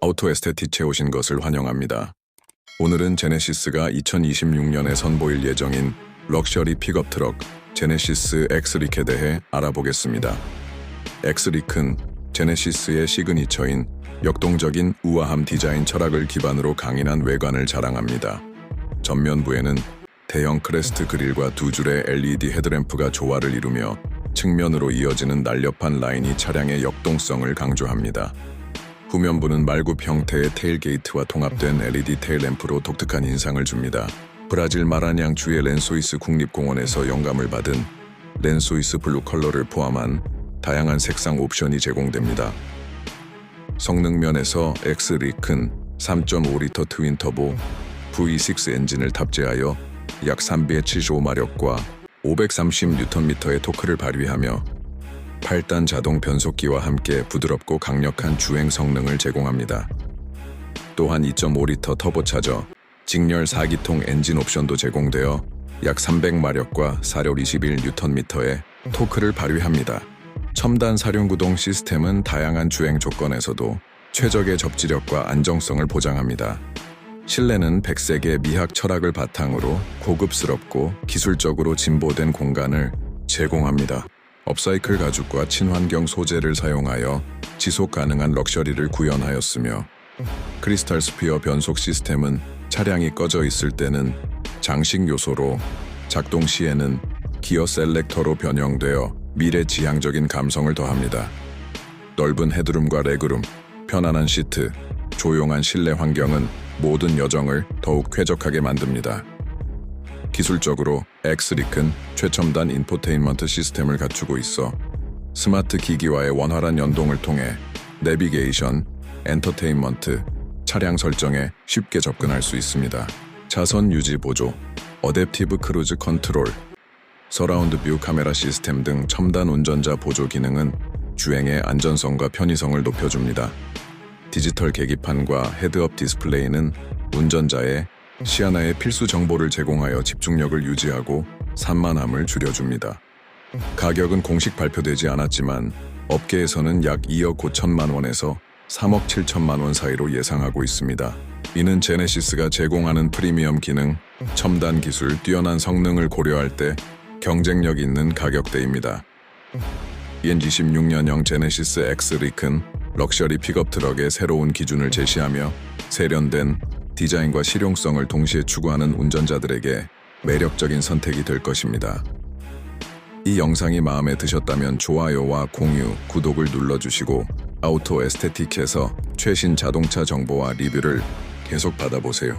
아우토 에스테티치에 오신 것을 환영합니다. 오늘은 제네시스가 2026년에 선보일 예정인 럭셔리 픽업 트럭 제네시스 엑스릭에 대해 알아보겠습니다. 엑스릭은 제네시스의 시그니처인 역동적인 우아함 디자인 철학을 기반으로 강인한 외관을 자랑합니다. 전면부에는 대형 크레스트 그릴과 두 줄의 LED 헤드램프가 조화를 이루며 측면으로 이어지는 날렵한 라인이 차량의 역동성을 강조합니다. 후면부는 말굽 형태의 테일게이트와 통합된 LED 테일램프로 독특한 인상을 줍니다. 브라질 마라냥주의 렌소이스 국립공원에서 영감을 받은 렌소이스 블루 컬러를 포함한 다양한 색상 옵션이 제공됩니다. 성능 면에서 엑스리큰 3.5리터 트윈 터보 V6 엔진을 탑재하여 약 375마력과 530Nm의 토크를 발휘하며 8단 자동 변속기와 함께 부드럽고 강력한 주행 성능을 제공합니다. 또한 2.5리터 터보차저, 직렬 4기통 엔진 옵션도 제공되어 약 300마력과 4력 21Nm의 토크를 발휘합니다. 첨단 사륜구동 시스템은 다양한 주행 조건에서도 최적의 접지력과 안정성을 보장합니다. 실내는 백색의 미학 철학을 바탕으로 고급스럽고 기술적으로 진보된 공간을 제공합니다. 업사이클 가죽과 친환경 소재를 사용하여 지속 가능한 럭셔리를 구현하였으며 크리스탈 스피어 변속 시스템은 차량이 꺼져 있을 때는 장식 요소로 작동 시에는 기어 셀렉터로 변형되어 미래 지향적인 감성을 더합니다. 넓은 헤드룸과 레그룸, 편안한 시트, 조용한 실내 환경은 모든 여정을 더욱 쾌적하게 만듭니다. 기술적으로 엑스릭은 최첨단 인포테인먼트 시스템을 갖추고 있어 스마트 기기와의 원활한 연동을 통해 내비게이션, 엔터테인먼트, 차량 설정에 쉽게 접근할 수 있습니다. 차선 유지 보조, 어댑티브 크루즈 컨트롤, 서라운드 뷰 카메라 시스템 등 첨단 운전자 보조 기능은 주행의 안전성과 편의성을 높여줍니다. 디지털 계기판과 헤드업 디스플레이는 운전자의 시야나의 필수 정보를 제공하여 집중력을 유지하고 산만함을 줄여줍니다. 가격은 공식 발표되지 않았지만 업계에서는 약 2억 5천만 원에서 3억 7천만 원 사이로 예상하고 있습니다. 이는 제네시스가 제공하는 프리미엄 기능, 첨단 기술, 뛰어난 성능을 고려할 때 경쟁력 있는 가격대입니다. ENG 16년형 제네시스 X 리큰 럭셔리 픽업 트럭의 새로운 기준을 제시하며 세련된 디자인과 실용성을 동시에 추구하는 운전자들에게 매력적인 선택이 될 것입니다. 이 영상이 마음에 드셨다면 좋아요와 공유, 구독을 눌러주시고 아우토 에스테틱에서 최신 자동차 정보와 리뷰를 계속 받아보세요.